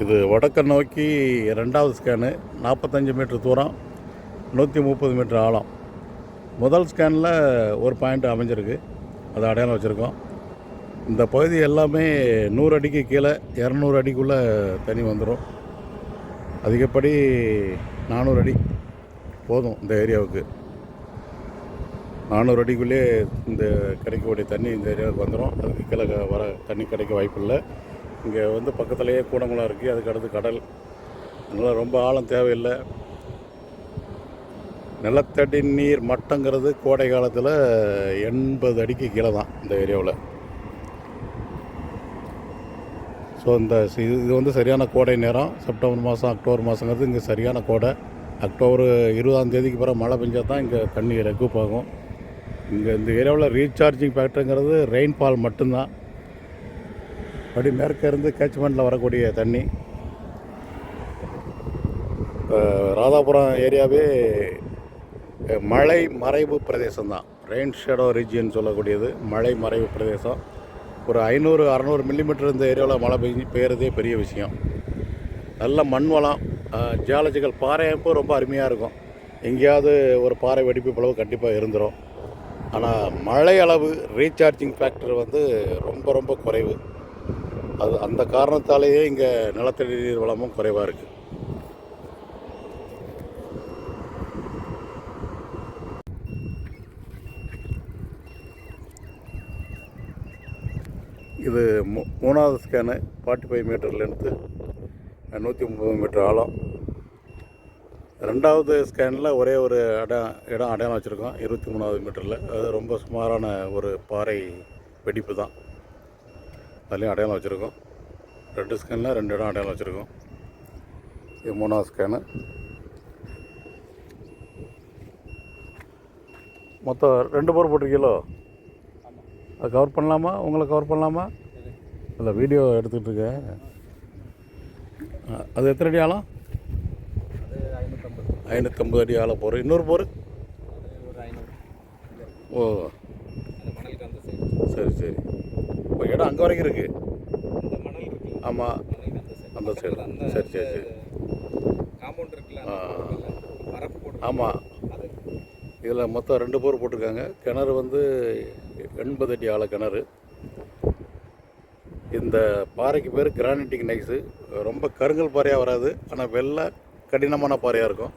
இது வடக்க நோக்கி ரெண்டாவது ஸ்கேனு நாற்பத்தஞ்சு மீட்டர் தூரம் நூற்றி முப்பது மீட்டர் ஆழம். முதல் ஸ்கேனில் ஒரு பாயிண்ட் அமைஞ்சிருக்கு. அதை அடையாளம் வச்சுருக்கோம். இந்த பகுதி எல்லாமே நூறு அடிக்கு கீழே இரநூறு அடிக்குள்ளே தண்ணி வந்துடும் அதிகப்படி நானூறு அடி போதும் இந்த ஏரியாவுக்கு. நானூறு அடிக்குள்ளே இந்த கிடைக்கக்கூடிய தண்ணி இந்த ஏரியாவுக்கு வந்துடும் அதுக்கு கீழே வர தண்ணி கிடைக்க வாய்ப்பில்லை. இங்கே வந்து பக்கத்துலேயே கூடங்குளம் இருக்குது அதுக்கடுத்து கடல். அதனால் ரொம்ப ஆழம் தேவையில்லை. நிலத்தடி நீர் மட்டங்கிறது கோடை காலத்தில் எண்பது அடிக்கு கீழே தான் இந்த ஏரியாவில். ஸோ இந்த இது வந்து சரியான கோடை நேரம். செப்டம்பர் மாதம் அக்டோபர் மாதங்கிறது இங்கே சரியான கோடை. அக்டோபர் இருபதாம் தேதிக்கு பிறகு மழை பெஞ்சால் தான் இங்கே தண்ணி ரெக்கூப் ஆகும் இங்கே இந்த ஏரியாவில் ரீசார்ஜிங் ஃபேக்டருங்கிறது ரெயின்ஃபால் மட்டும்தான். அப்படி மேற்கேருந்து கேட்ச்மெண்ட்டில் வரக்கூடிய தண்ணி ராதாபுரம் ஏரியாவே மழை மறைவு பிரதேசம் தான் ரெயின் ஷேடோ ரீஜியன் சொல்லக்கூடியது மழை மறைவு பிரதேசம். ஒரு ஐநூறு அறநூறு மில்லிமீட்டர் இந்த ஏரியாவில் மழை பெய்ஞ்சு பெய்யறதே பெரிய விஷயம். நல்ல மண் வளம் ஜியாலஜிக்கல் பாறை அமைப்பு ரொம்ப அருமையாக இருக்கும். எங்கேயாவது ஒரு பாறை வெடிப்பு பிளவு கண்டிப்பாக இருந்துடும் ஆனால் மழை அளவு ரீசார்ஜிங் ஃபேக்டர் வந்து ரொம்ப ரொம்ப குறைவு. அது அந்த காரணத்தாலேயே இங்கே நிலத்தடி நீர் வளமும் குறைவாக இருக்குது இது மூ- மூணாவது ஸ்கேனு ஃபார்ட்டி ஃபைவ் மீட்டர்லேருந்து நூற்றி முப்பது மீட்டர் ஆழம். ரெண்டாவது ஸ்கேனில் ஒரே ஒரு இடம் இடம் அடையாளம் வச்சுருக்கோம் இருபத்தி மூணாவது மீட்டரில் அது ரொம்ப சுமாரான ஒரு பாறை வெடிப்பு தான். அதுலேயும் அடையாளம் வச்சுருக்கோம். ரெண்டு ஸ்கேனில் ரெண்டு இடம் அடையாளம் வச்சுருக்கோம். இது மூணாவது ஸ்கேனு மொத்தம் ரெண்டு போர் போட்டிருக்கீங்களோ? அது கவர் பண்ணலாமா? உங்களை கவர் பண்ணலாமா? இல்லை வீடியோ எடுத்துகிட்டு இருக்கேன் அ, அது எத்தனை அடி ஆழம்? ஐநூற்றம்பது அடி ஆழம் போர். இன்னொரு போர்? ஓ. சரி சரி. இப்போ இடம் அங்கே வரைக்கும் இருக்குது ஆமாம் அந்த சைடு சரி சரி சரி. காம்பவுண்ட் இருக்குல்ல ஆமாம் இதில் மொத்தம் ரெண்டு போர் போட்டிருக்காங்க. கிணறு வந்து எண்பது அடி ஆழ கிணறு. இந்த பாறைக்கு பேர் கிரானைட்டிக் நைஸு. ரொம்ப கருங்கல் பாறையாக வராது. ஆனால் வெள்ளை கடினமான பாறையாக இருக்கும்.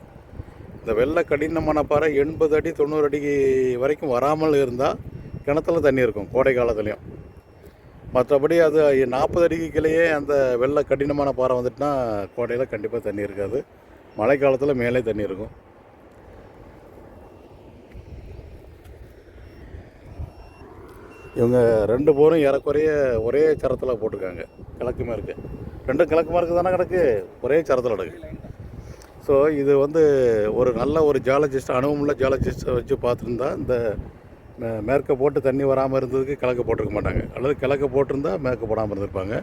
இந்த வெள்ளை கடினமான பாறை எண்பது அடி தொண்ணூறு அடி வரைக்கும் வராமல் இருந்தால் கிணத்துல தண்ணி இருக்கும் கோடை காலத்துலேயும். மற்றபடி அது நாற்பது அடிக்கு கீழேயே அந்த வெள்ளை கடினமான பாறை வந்துட்டுனா கோடையில் கண்டிப்பாக தண்ணி இருக்காது. மழை காலத்தில் மேலே தண்ணி இருக்கும். இவங்க ரெண்டு போரும் ஏறக்குறைய ஒரே சரத்தில் போட்டிருக்காங்க. கிழக்கு மேற்கு. ரெண்டும் கிழக்கு மேற்கு தானே கிடக்கு? ஒரே சரத்தில் கிடக்கு. ஸோ இது வந்து ஒரு நல்ல ஒரு ஜாலஜிஸ்ட் அனுபவமுள்ள ஜியாலஜிஸ்ட்டை வச்சு பார்த்துருந்தா இந்த மேற்க போட்டு தண்ணி வராமல் இருந்ததுக்கு கிழக்கு போட்டிருக்க மாட்டாங்க. அல்லது கிழக்கு போட்டிருந்தா மேற்க போடாமல் இருந்திருப்பாங்க.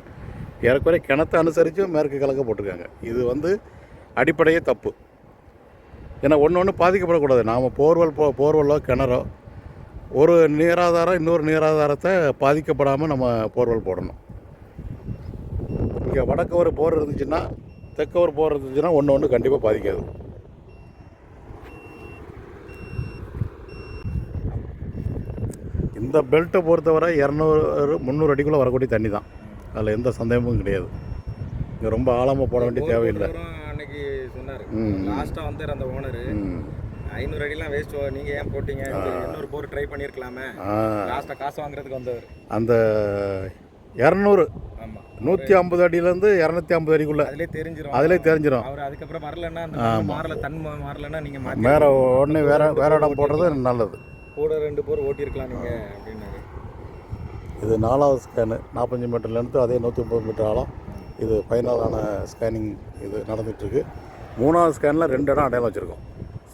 ஏறக்குறைய கிணத்தை அனுசரித்தும் மேற்கு கிழக்கு போட்டிருக்காங்க. இது வந்து அடிப்படையே தப்பு. ஏன்னா ஒன்று ஒன்று பாதிக்கப்படக்கூடாது. நாம் போர்வெல் போ போர்வெல்லோ கிணறோ ஒரு நீராதாரம் இன்னொரு நீராதாரத்தை பாதிக்கப்படாமல் நம்ம போர்வெல் போடணும். இங்கே வடக்கு ஒரு போர் இருந்துச்சுன்னா தெற்க ஒரு போர் இருந்துச்சுன்னா ஒன்று ஒன்று கண்டிப்பாக பாதிக்காது. இந்த பெல்ட்டை பொறுத்தவரை இரநூறு முந்நூறு அடிக்குள்ளே வரக்கூடிய தண்ணி தான். அதில் எந்த சந்தேகமும் கிடையாது. இங்கே ரொம்ப ஆழமாக போட வேண்டிய தேவையில்லை. அன்னைக்கு சொன்னாரு. லாஸ்ட்டாக வந்தார் அந்த ஓனர். ஐநூறு அடிலாம் வேஸ்ட் நீங்க ஏன் போட்டீங்க? இன்னொரு போர் ட்ரை பண்ணியிருக்கலாமே லாஸ்ட்டாக காசு வாங்குறதுக்கு வந்தவர். அந்த இரநூறு நூற்றி ஐம்பது அடியிலேருந்து இரநூத்தி ஐம்பது அடிக்குள்ளே. அதுலயே தெரிஞ்சிரும். அதிலே தெரிஞ்சிடும் அவர் அதுக்கப்புறம் வரலன்னா மாறல தன் மாறலன்னா நீங்க மாத்தி வேற உடனே வேற வேற இடம் போடுறது நல்லது. கூட ரெண்டு பேர் ஓட்டியிருக்கலாம் நீங்கள் அப்படின்னாரு. இது நாலாவது ஸ்கேனு நாற்பத்தஞ்சு மீட்டர்லேருந்து அதே நூற்றி முப்பது மீட்டர் ஆழம். இது ஃபைனலான ஸ்கேனிங் இது நடந்துகிட்ருக்கு. மூணாவது ஸ்கேனில் ரெண்டு இடம் அடையாளம் வச்சுருக்கோம்.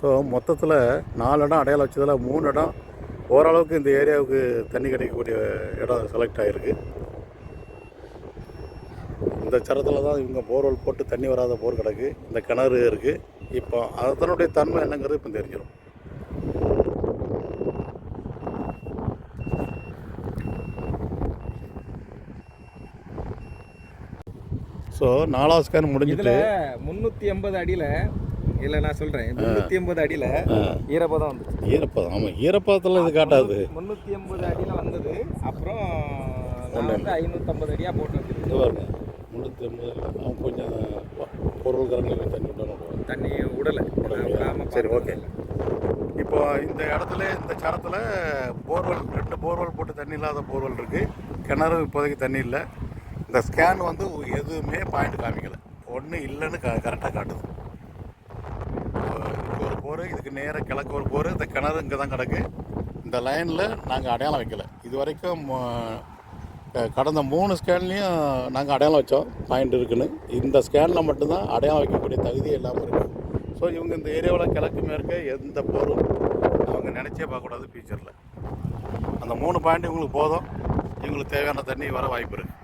ஸோ மொத்தத்தில் நாலு இடம் அடையாளம் வச்சதில் மூணு இடம் ஓரளவுக்கு இந்த ஏரியாவுக்கு தண்ணி கிடைக்கக்கூடிய இடம் செலக்ட் ஆகிருக்கு இந்த சரத்தில் தான் இவங்க போர்வெல் போட்டு தண்ணி வராத போர் கிடக்கு. இந்த கிணறு இருக்குது இப்போ அதனுடைய தன்மை என்னங்கிறது இப்போ தெரிஞ்சிடும் ஸோ நாலாவது ஸ்கேன் முடிஞ்சிட்டு முன்னூத்தி எண்பது அடியில இல்ல நான் சொல்றேன். முன்னூத்தி எண்பது அடியில ஈரப்பதம் வந்துச்சு. ஈரப்பதம் ஆமாம் ஈரப்பதத்தில் இது காட்டாது. முன்னூத்தி எண்பது அடியில வந்தது. அப்புறம் நான் வந்து ஐநூத்தம்பது அடியா போட்டு வச்சிருக்கேன் முந்நூற்றி ஐம்பது அவன் கொஞ்சம் பொருள் கரங்களுக்கு தண்ணி விடணும் தண்ணி உடலை விடாம சரி ஓகே. இப்போ இந்த இடத்துல இந்த சரத்தில் போர்வெல் ரெண்டு போர்வெல் போட்டு தண்ணி இல்லாத போர்வெல் இருக்குது கிணறு இப்போதைக்கு தண்ணி இல்லை. இந்த ஸ்கேன் வந்து எதுவுமே பாயிண்ட் காமிக்கல. ஒன்றும் இல்லைன்னு க கரெக்டாக காட்டுது. ஒரு போர் இதுக்கு நேராக கிழக்கு ஒரு போர் இந்த கிணறு இங்கே தான் கிடக்கு. இந்த லைனில் நாங்கள் அடையாளம் வைக்கல. இது வரைக்கும் ம- கடந்த மூணு ஸ்கேன்லேயும் நாங்கள் அடையாளம் வச்சோம். பாயிண்ட் இருக்குன்னு. இந்த ஸ்கேனில் மட்டும்தான் அடையாளம் வைக்கக்கூடிய தகுதி இல்லாமல் இருக்குது ஸோ இவங்க இந்த ஏரியாவில் கிழக்கு மேற்க எந்த போரும் அவங்க நினச்சே பார்க்கக்கூடாது ஃபியூச்சரில் அந்த மூணு பாயிண்ட் இவங்களுக்கு போதும். இவங்களுக்கு தேவையான தண்ணி வர வாய்ப்பு இருக்குது